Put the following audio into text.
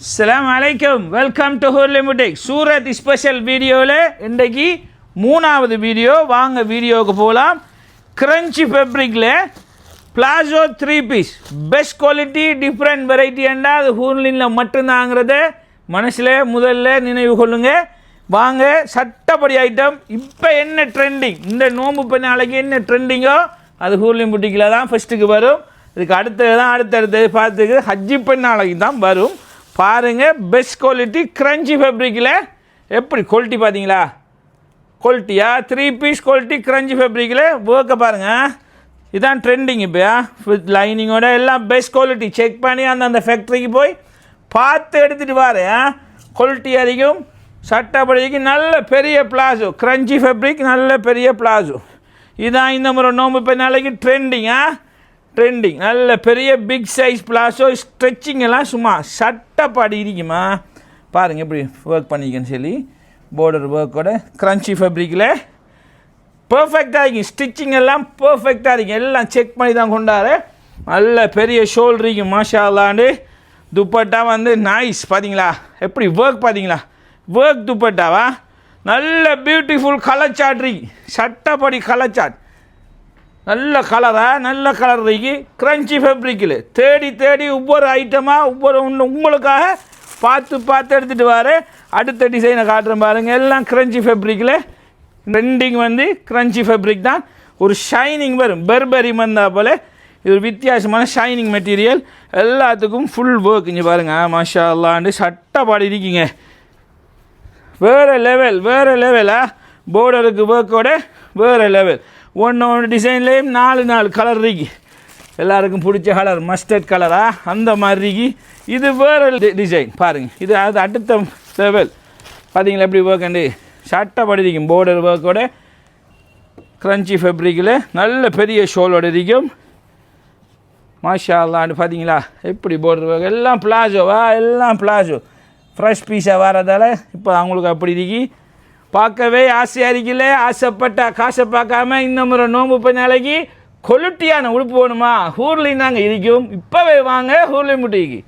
அஸ்ஸலாமு அலைக்கும் welcome to ஹோர்லி முட்டை சூரத் ஸ்பெஷல் வீடியோவில் இன்றைக்கு மூணாவது வீடியோ வாங்க வீடியோவுக்கு போகலாம் crunchy ஃபேப்ரிக்கில் palazzo three piece best quality different variety என்றால் அது ஹூர்லினில் மட்டும்தாங்கிறத மனசில் முதல்ல நினைவு கொள்ளுங்கள் வாங்க சட்டப்படி ஐட்டம் இப்போ என்ன ட்ரெண்டிங் இந்த நோம்பு பண்ண நாளைக்கு என்ன ட்ரெண்டிங்கோ அது ஹூர்லின் புட்டிக்கில் தான் ஃபஸ்ட்டுக்கு வரும். இதுக்கு அடுத்தது தான் அடுத்தடுத்தது பார்த்துக்கு. ஹஜ்ஜி பெண் நாளைக்கு தான் வரும். பாருங்கள் பெஸ்ட் குவாலிட்டி க்ரன்ச்சி ஃபேப்ரிக்கில் எப்படி குவாலிட்டி பார்த்தீங்களா குவாலிட்டியா த்ரீ பீஸ் குவாலிட்டி க்ரன்ச்சி ஃபேப்ரிக்கில் ஒர்க்கை பாருங்கள் இதான் ட்ரெண்டிங் இப்போ வித் லைனிங்கோட எல்லாம் பெஸ்ட் குவாலிட்டி செக் பண்ணி அந்த அந்த ஃபேக்ட்ரிக்கு போய் பார்த்து எடுத்துகிட்டு வாரு குவாலிட்டி அதிகம். சட்டப்படிக்கு நல்ல பெரிய பிளாசோ க்ரன்ச்சி ஃபேப்ரிக் நல்ல பெரிய பிளாசோ இதான் இந்த முறை நோம்பு இப்போ நாளைக்கு ட்ரெண்டிங்கா ட்ரெண்டிங் நல்ல பெரிய பிக் சைஸ் பிளாஸோ ஸ்ட்ரெச்சிங் எல்லாம் சும்மா சட்டப்பாடி இருக்குமா பாருங்கள் எப்படி ஒர்க் பண்ணிக்கன்னு சொல்லி போர்டர் ஒர்க்கோட க்ரன்ச்சி ஃபேப்ரிக்கில் பர்ஃபெக்டாக இருக்கும் ஸ்டிச்சிங் எல்லாம் பர்ஃபெக்டாக இருக்கும் எல்லாம் செக் பண்ணி தான் கொண்டாரு. நல்ல பெரிய ஷோல்டர் இருக்கும் மாஷா அல்லாண்டு துப்பட்டா வந்து நைஸ் பார்த்தீங்களா எப்படி ஒர்க் பார்த்தீங்களா ஒர்க் துப்பட்டாவா? நல்ல பியூட்டிஃபுல் கலர் சாட் இருக்கு. சட்டப்படி கலர் சாட் நல்ல கலராக நல்ல கலர் இருக்கு. க்ரன்ச்சி ஃபேப்ரிக்கில் தேடி தேடி ஒவ்வொரு ஐட்டமாக ஒவ்வொரு ஒன்று உங்களுக்காக பார்த்து பார்த்து எடுத்துகிட்டு வர. அடுத்த டிசைனை காட்டுறேன் பாருங்கள் எல்லாம் க்ரன்ச்சி ஃபேப்ரிக்கில் ட்ரெண்டிங் வந்து க்ரன்ச்சி ஃபேப்ரிக் தான். ஒரு ஷைனிங் வரும். பெர்பரி வந்தா போல். இது ஒரு வித்தியாசமான ஷைனிங் மெட்டீரியல் எல்லாத்துக்கும் ஃபுல் ஒர்க் இங்கே பாருங்கள் மாஷா அல்லாண்டு சட்டப்பாடி இருக்கீங்க. வேறு லெவல் வேறு லெவலா போர்டருக்கு ஒர்க்கோட வேறு லெவல் ஒன்று ஒன்று டிசைன்லேயும் நாலு நாலு கலர் இருக்கு. எல்லாருக்கும் பிடிச்ச கலர் மஸ்டர்ட் கலரா அந்த மாதிரி இருக்கு. இது வேறு டிசைன் பாருங்கள் இது அது அடுத்த லெவல் பார்த்தீங்களா எப்படி ஒர்க் சட்டப்படி இருக்கும். போர்டர் ஒர்க்கோட க்ரன்ச்சி ஃபேப்ரிக்கில் நல்ல பெரிய ஷோலோட இருக்கும். மாஷா அல்லான்னு பார்த்தீங்களா எப்படி போர்டர் ஒர்க் எல்லாம் பிளாசோவா எல்லாம் பிளாசோ ஃப்ரெஷ் பீஸாக வரதால் இப்போ அவங்களுக்கு அப்படி இருக்கி. பார்க்கவே ஆசையாக இருக்கல ஆசைப்பட்ட காசை பார்க்காம இந்த முறை நோம்பு பண்ண நாளைக்கு கொலுட்டியான உடுப்பு வேணுமா? ஹூர்லின் நாங்கள் இருக்கும் இப்போவே வாங்க ஹூர்லின் முட்டிக்கு.